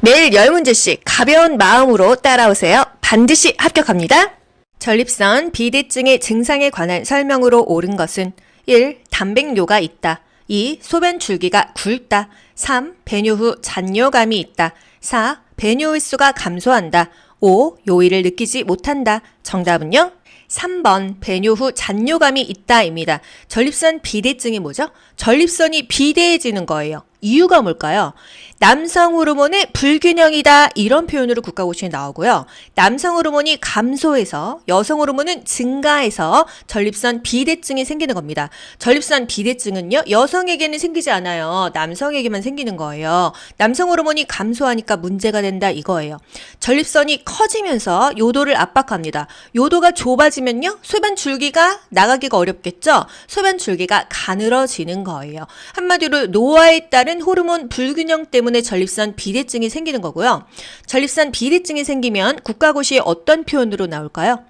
매일 10문제씩 가벼운 마음으로 따라오세요. 반드시 합격합니다. 전립선 비대증의 증상에 관한 설명으로 옳은 것은 1. 단백뇨가 있다. 2. 소변 줄기가 굵다. 3. 배뇨 후 잔뇨감이 있다. 4. 배뇨 횟수가 감소한다. 5. 요일을 느끼지 못한다. 정답은요? 3번 배뇨 후 잔뇨감이 있다입니다. 전립선 비대증이 뭐죠? 전립선이 비대해지는 거예요. 이유가 뭘까요? 남성 호르몬의 불균형이다 이런 표현으로 국가고시에 나오고요. 남성 호르몬이 감소해서 여성 호르몬은 증가해서 전립선 비대증이 생기는 겁니다. 전립선 비대증은요 여성에게는 생기지 않아요. 남성에게만 생기는 거예요. 남성 호르몬이 감소하니까 문제가 된다 이거예요. 전립선이 커지면서 요도를 압박합니다. 요도가 좁아지면요 소변 줄기가 나가기가 어렵겠죠. 소변 줄기가 가늘어지는 거예요. 한마디로 노화에 따른 호르몬 불균형 때문에 전립선 비대증이 생기는 거고요. 전립선 비대증이 생기면 국가고시에 어떤 표현으로 나올까요?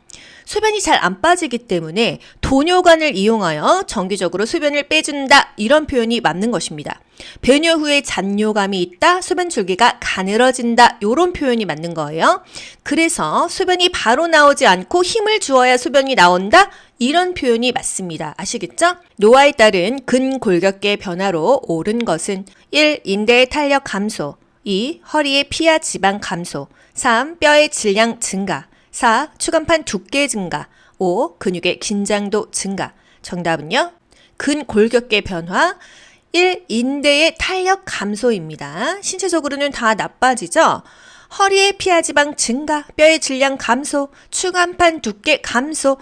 소변이 잘 안 빠지기 때문에 도뇨관을 이용하여 정기적으로 소변을 빼준다 이런 표현이 맞는 것입니다. 배뇨 후에 잔뇨감이 있다, 소변 줄기가 가늘어진다 이런 표현이 맞는 거예요. 그래서 소변이 바로 나오지 않고 힘을 주어야 소변이 나온다 이런 표현이 맞습니다. 아시겠죠? 노화에 따른 근골격계 변화로 옳은 것은 1. 인대의 탄력 감소 2. 허리의 피하 지방 감소 3. 뼈의 질량 증가 4. 추간판 두께 증가 5. 근육의 긴장도 증가 정답은요? 근골격계 변화 1. 인대의 탄력 감소입니다. 신체적으로는 다 나빠지죠? 허리의 피하 지방 증가, 뼈의 질량 감소, 추간판 두께 감소,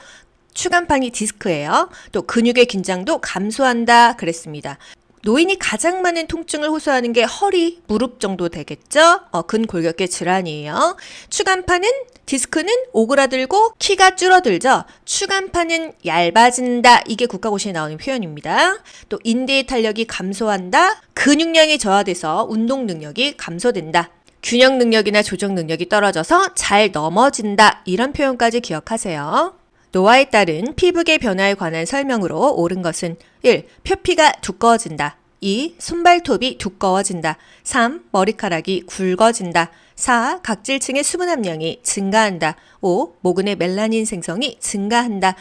추간판이 디스크예요. 또 근육의 긴장도 감소한다 그랬습니다. 노인이 가장 많은 통증을 호소하는 게 허리, 무릎 정도 되겠죠? 어, 근골격계 질환이에요. 추간판은 디스크는 오그라들고 키가 줄어들죠. 추간판은 얇아진다. 이게 국가고시에 나오는 표현입니다. 또 인대의 탄력이 감소한다. 근육량이 저하돼서 운동 능력이 감소된다. 균형 능력이나 조정 능력이 떨어져서 잘 넘어진다. 이런 표현까지 기억하세요. 노화에 따른 피부계 변화에 관한 설명으로 옳은 것은 1. 표피가 두꺼워진다. 2. 손발톱이 두꺼워진다. 3. 머리카락이 굵어진다. 4. 각질층의 수분 함량이 증가한다. 5. 모근의 멜라닌 생성이 증가한다.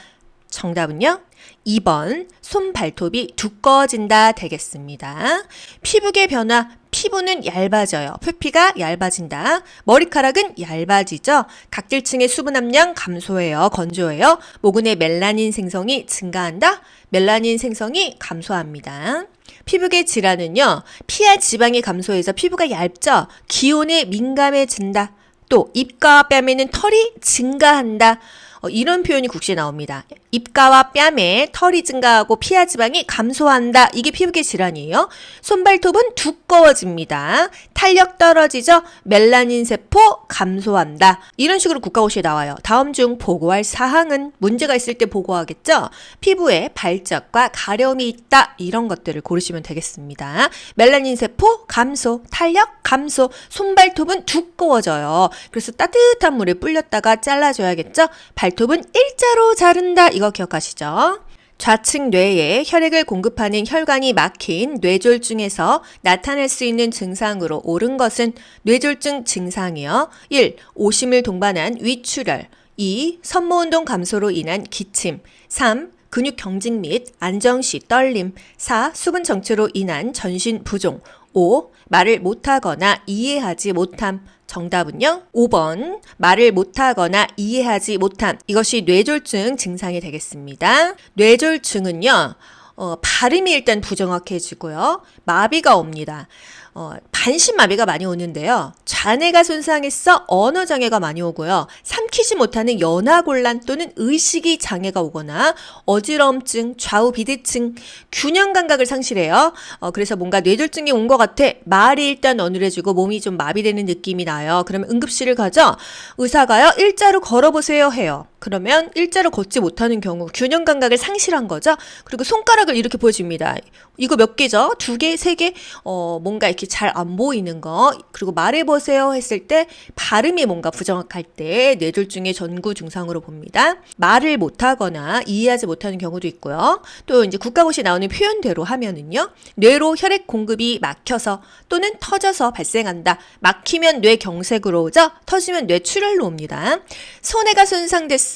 정답은요? 2번 손발톱이 두꺼워진다 되겠습니다. 피부계 변화 피부는 얇아져요. 표피가 얇아진다. 머리카락은 얇아지죠. 각질층의 수분 함량 감소해요. 건조해요. 모근의 멜라닌 생성이 증가한다. 멜라닌 생성이 감소합니다. 피부계 질환은요. 피하 지방이 감소해서 피부가 얇죠. 기온에 민감해진다. 또 입과 뺨에는 털이 증가한다. 어, 이런 표현이 국시에 나옵니다. 입가와 뺨에 털이 증가하고 피하 지방이 감소한다. 이게 피부계 질환이에요. 손발톱은 두꺼워집니다. 탄력 떨어지죠? 멜라닌 세포 감소한다. 이런 식으로 국가고시에 나와요. 다음 중 보고할 사항은 문제가 있을 때 보고하겠죠? 피부에 발적과 가려움이 있다. 이런 것들을 고르시면 되겠습니다. 멜라닌 세포 감소, 탄력 감소, 손발톱은 두꺼워져요. 그래서 따뜻한 물에 불렸다가 잘라줘야겠죠? 발 톱은 일자로 자른다. 이거 기억하시죠? 좌측 뇌에 혈액을 공급하는 혈관이 막힌 뇌졸중에서 나타날 수 있는 증상으로 옳은 것은 뇌졸중 증상이요. 1. 오심을 동반한 위출혈 2. 선모운동 감소로 인한 기침 3. 근육 경직 및 안정시 떨림 4. 수분 정체로 인한 전신 부종 5. 말을 못하거나 이해하지 못함 정답은요? 5번. 말을 못하거나 이해하지 못함. 이것이 뇌졸중 증상이 되겠습니다. 뇌졸중은요, 어, 발음이 일단 부정확해지고요. 마비가 옵니다. 어, 반신마비가 많이 오는데요. 잔해가 손상했어 언어 장애가 많이 오고요. 삼키지 못하는 연화 곤란 또는 의식이 장애가 오거나 어지러움증, 좌우 비대증, 균형 감각을 상실해요. 어, 그래서 뭔가 뇌졸중이 온 것 같아. 말이 일단 어눌해지고 몸이 좀 마비되는 느낌이 나요. 그러면 응급실을 가죠. 의사가요 일자로 걸어보세요 해요. 그러면 일자로 걷지 못하는 경우 균형 감각을 상실한 거죠. 그리고 손가락을 이렇게 보여줍니다. 이거 몇 개죠? 두 개, 세 개? 어, 뭔가 이렇게 잘 안 보이는 거. 그리고 말해보세요 했을 때 발음이 뭔가 부정확할 때 뇌졸중의 전구 증상으로 봅니다. 말을 못하거나 이해하지 못하는 경우도 있고요. 또 이제 국가고시 나오는 표현대로 하면은요. 뇌로 혈액 공급이 막혀서 또는 터져서 발생한다. 막히면 뇌 경색으로 오죠. 터지면 뇌 출혈로 옵니다. 손해가 손상됐어.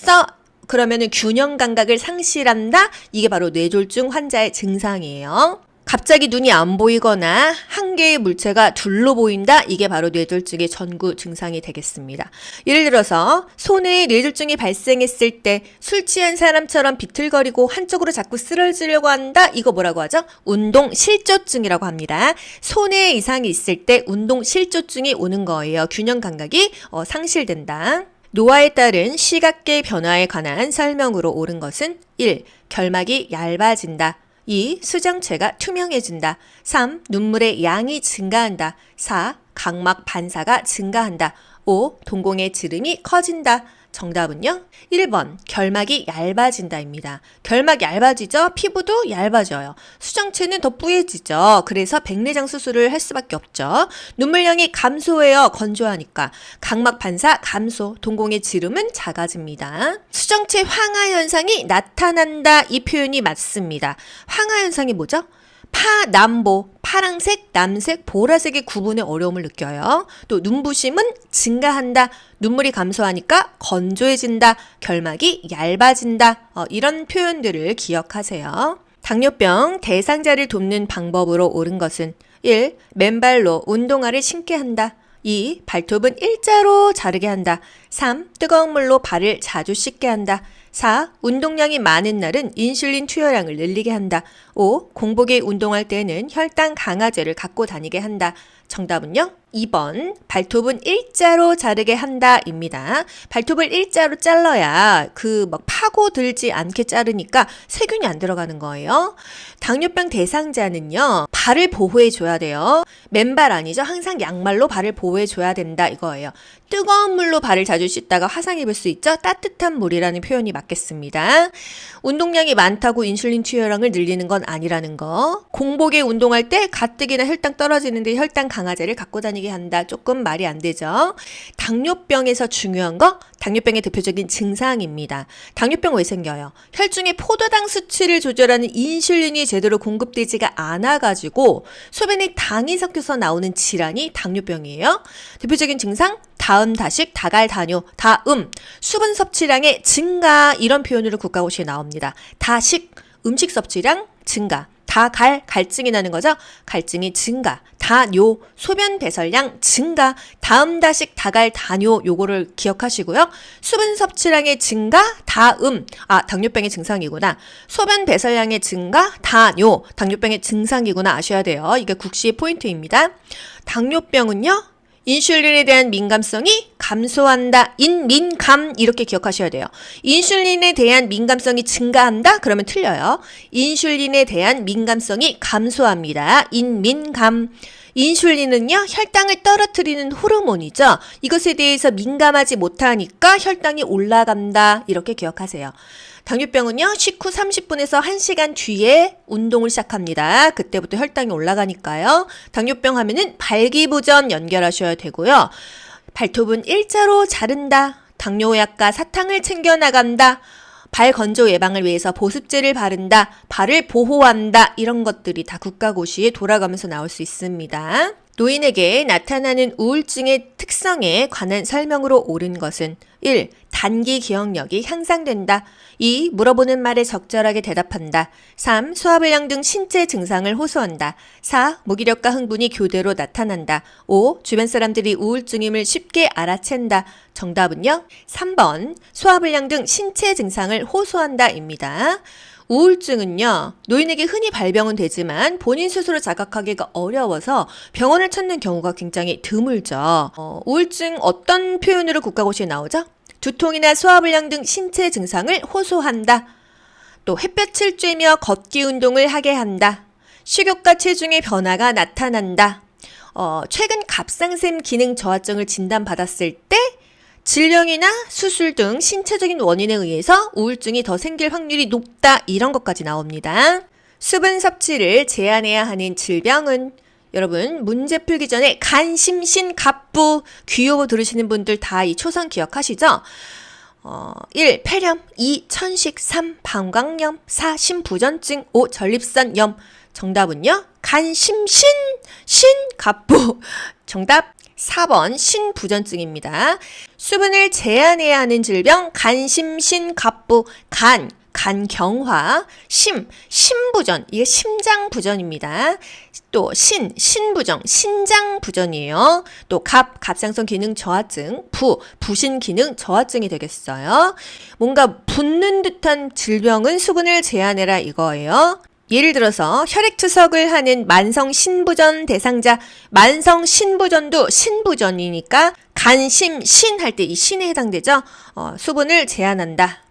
그러면은 균형 감각을 상실한다. 이게 바로 뇌졸중 환자의 증상이에요. 갑자기 눈이 안 보이거나 한 개의 물체가 둘로 보인다. 이게 바로 뇌졸중의 전구 증상이 되겠습니다. 예를 들어서 손에 뇌졸중이 발생했을 때 술 취한 사람처럼 비틀거리고 한쪽으로 자꾸 쓰러지려고 한다. 이거 뭐라고 하죠? 운동 실조증이라고 합니다. 손에 이상이 있을 때 운동 실조증이 오는 거예요. 균형 감각이 어, 상실된다. 노화에 따른 시각계 변화에 관한 설명으로 옳은 것은 1. 결막이 얇아진다. 2. 수정체가 투명해진다. 3. 눈물의 양이 증가한다. 4. 각막 반사가 증가한다. 5. 동공의 지름이 커진다. 정답은요? 1번 결막이 얇아진다입니다. 결막 얇아지죠? 피부도 얇아져요. 수정체는 더 뿌얘지죠. 그래서 백내장 수술을 할 수밖에 없죠. 눈물량이 감소해요. 건조하니까. 각막 반사 감소, 동공의 지름은 작아집니다. 수정체 황화 현상이 나타난다. 이 표현이 맞습니다. 황화 현상이 뭐죠? 파남보, 파랑색, 남색, 보라색의 구분에 어려움을 느껴요. 또 눈부심은 증가한다. 눈물이 감소하니까 건조해진다. 결막이 얇아진다. 어, 이런 표현들을 기억하세요. 당뇨병 대상자를 돕는 방법으로 옳은 것은 1. 맨발로 운동화를 신게 한다. 2. 발톱은 일자로 자르게 한다. 3. 뜨거운 물로 발을 자주 씻게 한다. 4. 운동량이 많은 날은 인슐린 투여량을 늘리게 한다. 5. 공복에 운동할 때는 혈당 강화제를 갖고 다니게 한다. 정답은요? 2번. 발톱은 일자로 자르게 한다. 입니다. 발톱을 일자로 잘라야 그 막 파고들지 않게 자르니까 세균이 안 들어가는 거예요. 당뇨병 대상자는요, 발을 보호해 줘야 돼요. 맨발 아니죠? 항상 양말로 발을 보호해 줘야 된다. 이거예요. 뜨거운 물로 발을 자주 씻다가 화상 입을 수 있죠? 따뜻한 물이라는 표현이 맞겠습니다. 운동량이 많다고 인슐린 투여량을 늘리는 건 아니라는 거. 공복에 운동할 때 가뜩이나 혈당 떨어지는데 혈당 강화제를 갖고 다니게 한다. 조금 말이 안 되죠. 당뇨병에서 중요한 거 당뇨병의 대표적인 증상입니다. 당뇨병 왜 생겨요? 혈중의 포도당 수치를 조절하는 인슐린이 제대로 공급되지가 않아가지고 소변에 당이 섞여서 나오는 질환이 당뇨병이에요. 대표적인 증상 다음 다식 다갈 다뇨 다음 수분 섭취량의 증가 이런 표현으로 국가고시에 나옵니다. 다식 음식 섭취량 증가 다갈 갈증이 나는 거죠. 갈증이 증가. 다뇨 소변 배설량 증가. 다음 다식 다갈 다뇨 요거를 기억하시고요. 수분 섭취량의 증가. 다음 아 당뇨병의 증상이구나. 소변 배설량의 증가. 다뇨 당뇨병의 증상이구나 아셔야 돼요. 이게 국시의 포인트입니다. 당뇨병은요. 인슐린에 대한 민감성이 감소한다. 인민감 이렇게 기억하셔야 돼요. 인슐린에 대한 민감성이 증가한다? 그러면 틀려요. 인슐린에 대한 민감성이 감소합니다. 인민감. 인슐린은요, 혈당을 떨어뜨리는 호르몬이죠. 이것에 대해서 민감하지 못하니까 혈당이 올라간다. 이렇게 기억하세요. 당뇨병은요, 식후 30분에서 1시간 뒤에 운동을 시작합니다. 그때부터 혈당이 올라가니까요. 당뇨병 하면은 발기부전 연결하셔야 되고요. 발톱은 일자로 자른다. 당뇨약과 사탕을 챙겨 나간다. 발 건조 예방을 위해서 보습제를 바른다. 발을 보호한다. 이런 것들이 다 국가고시에 돌아가면서 나올 수 있습니다. 노인에게 나타나는 우울증의 특성에 관한 설명으로 옳은 것은 1. 단기 기억력이 향상된다. 2. 물어보는 말에 적절하게 대답한다. 3. 소화불량 등 신체 증상을 호소한다. 4. 무기력과 흥분이 교대로 나타난다. 5. 주변 사람들이 우울증임을 쉽게 알아챈다. 정답은요? 3번. 소화불량 등 신체 증상을 호소한다입니다. 우울증은요, 노인에게 흔히 발병은 되지만 본인 스스로 자각하기가 어려워서 병원을 찾는 경우가 굉장히 드물죠. 어, 우울증 어떤 표현으로 국가고시에 나오죠? 두통이나 소화불량 등 신체 증상을 호소한다. 또 햇볕을 쬐며 걷기 운동을 하게 한다. 식욕과 체중의 변화가 나타난다. 어, 최근 갑상샘 기능 저하증을 진단받았을 때 질병이나 수술 등 신체적인 원인에 의해서 우울증이 더 생길 확률이 높다. 이런 것까지 나옵니다. 수분 섭취를 제한해야 하는 질병은 여러분 문제 풀기 전에 간심신 갑부 귀요보 들으시는 분들 다 이 초성 기억하시죠? 어, 1. 폐렴 2. 천식 3. 방광염 4. 심부전증 5. 전립선염 정답은요? 간심신 신갑부 정답 4번 신부전증입니다. 수분을 제한해야 하는 질병 간심신 갑부 간 간경화 심 심부전 이게 심장부전입니다. 또 신 신부정 신장부전이에요. 또 갑 갑상선 기능 저하증 부 부신 기능 저하증이 되겠어요. 뭔가 붓는 듯한 질병은 수분을 제한해라 이거예요. 예를 들어서 혈액투석을 하는 만성 신부전 대상자, 만성 신부전도 신부전이니까 간심 신 할 때 이 신에 해당되죠. 어, 수분을 제한한다.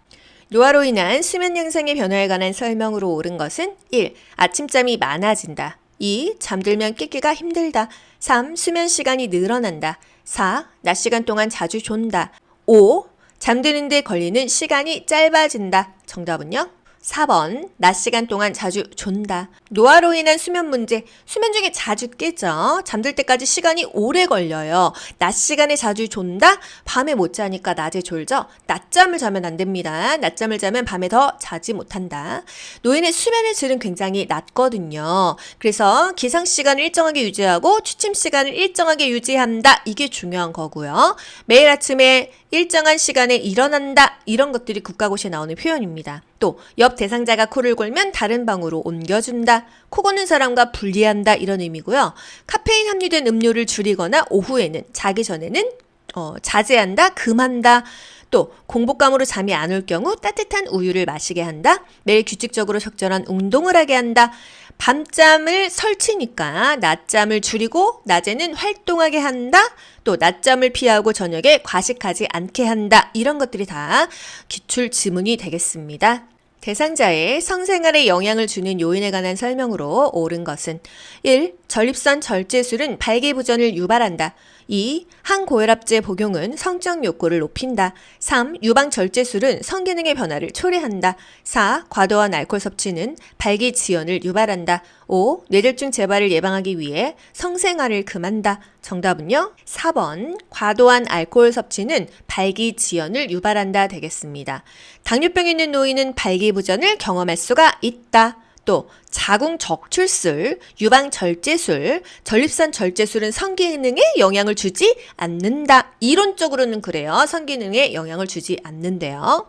노화로 인한 수면 양상의 변화에 관한 설명으로 옳은 것은 1. 아침잠이 많아진다. 2. 잠들면 깨기가 힘들다. 3. 수면 시간이 늘어난다. 4. 낮 시간 동안 자주 존다. 5. 잠드는데 걸리는 시간이 짧아진다. 정답은요? 4번. 낮 시간 동안 자주 존다. 노화로 인한 수면 문제. 수면 중에 자주 깨죠. 잠들 때까지 시간이 오래 걸려요. 낮 시간에 자주 존다? 밤에 못 자니까 낮에 졸죠? 낮잠을 자면 안 됩니다. 낮잠을 자면 밤에 더 자지 못한다. 노인의 수면의 질은 굉장히 낮거든요. 그래서 기상 시간을 일정하게 유지하고 취침 시간을 일정하게 유지한다. 이게 중요한 거고요. 매일 아침에 일정한 시간에 일어난다. 이런 것들이 국가고시에 나오는 표현입니다. 또 옆 대상자가 코를 골면 다른 방으로 옮겨준다. 코 고는 사람과 분리한다. 이런 의미고요. 카페인 함유된 음료를 줄이거나 오후에는 자기 전에는 어, 자제한다. 금한다. 또 공복감으로 잠이 안 올 경우 따뜻한 우유를 마시게 한다. 매일 규칙적으로 적절한 운동을 하게 한다. 밤잠을 설치니까 낮잠을 줄이고 낮에는 활동하게 한다. 또 낮잠을 피하고 저녁에 과식하지 않게 한다. 이런 것들이 다 기출 지문이 되겠습니다. 대상자의 성생활에 영향을 주는 요인에 관한 설명으로 옳은 것은 1. 전립선 절제술은 발기부전을 유발한다. 2. 항고혈압제 복용은 성적 욕구를 높인다. 3. 유방절제술은 성기능의 변화를 초래한다. 4. 과도한 알코올 섭취는 발기 지연을 유발한다. 5. 뇌졸중 재발을 예방하기 위해 성생활을 금한다. 정답은요? 4번. 과도한 알코올 섭취는 발기지연을 유발한다 되겠습니다. 당뇨병 있는 노인은 발기부전을 경험할 수가 있다. 또 자궁 적출술, 유방 절제술, 전립선 절제술은 성기능에 영향을 주지 않는다. 이론적으로는 그래요. 성기능에 영향을 주지 않는데요.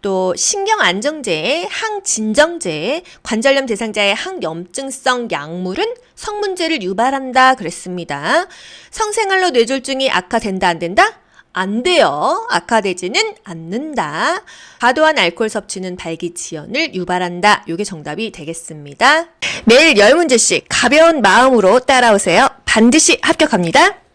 또 신경 안정제, 항진정제, 관절염 대상자의 항염증성 약물은 성문제를 유발한다 그랬습니다. 성생활로 뇌졸중이 악화된다 안 된다? 안 돼요. 악화되지는 않는다. 과도한 알코올 섭취는 발기 지연을 유발한다. 요게 정답이 되겠습니다. 매일 10문제씩 가벼운 마음으로 따라오세요. 반드시 합격합니다.